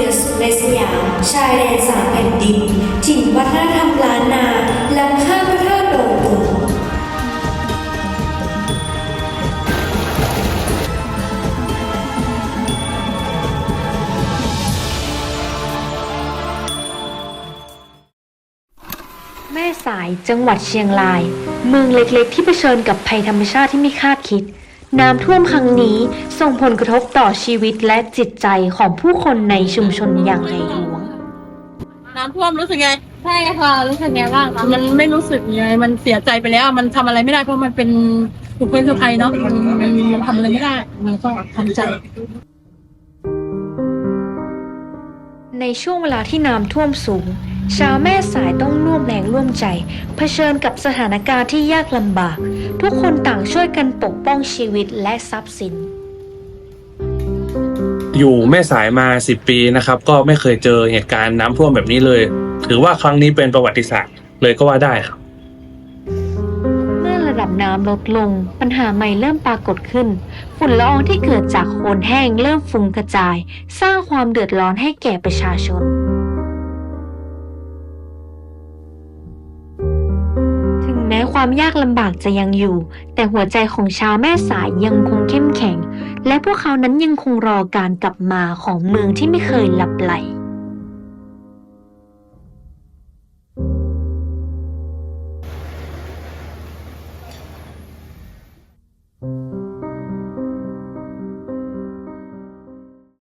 นือสุดในสยาม ชายแดนสามแผ่นดินถิ่นวัฒนธรรมล้านนาลำข้าพระธาตุดอยตุงแม่สายจังหวัดเชียงราย เมืองเล็กๆ ที่เผชิญกับภัยธรรมชาติที่ไม่คาดคิด น้ำท่วมครั้งนี้ส่งผลกระทบต่อชีวิตและจิตใจของผู้คนในชุมชนอย่างไรหลวง น้ำท่วมรู้สึกไง ใช่ค่ะรู้สึกไงบ้างคะมันไม่รู้สึกไงมันเสียใจไปแล้ว มันทำอะไรไม่ได้เพราะมันเป็นถูกเป็นภัยเนาะมันมันมันทำอะไรไม่ได้มันก็ทำใจ ในช่วงเวลาที่น้ำท่วมสูง ชาวแม่สายต้องร่วมแรงร่วมใจ เผชิญกับสถานการณ์ที่ยากลำบาก ทุกคนต่างช่วยกันปกป้องชีวิตและทรัพย์สิน อยู่แม่สายมาสิบปีนะครับ ก็ไม่เคยเจอเหตุการณ์น้ำท่วมแบบนี้เลย ถือว่าครั้งนี้เป็นประวัติศาสตร์เลยก็ว่าได้ครับเมื่อระดับน้ำลดลง ปัญหาใหม่เริ่มปรากฏขึ้น ฝุ่นละอองที่เกิดจากโคลนแห้งเริ่มฟุ้งกระจาย สร้างความเดือดร้อนให้แก่ประชาชน ม้ความยากลำบากจะยังอยู่ แต่หัวใจของชาวแม่สายยังคงเข้มแข็ง และพวกเขานั้นยังคงรอการกลับมาของเมืองที่ไม่เคยหลับไหล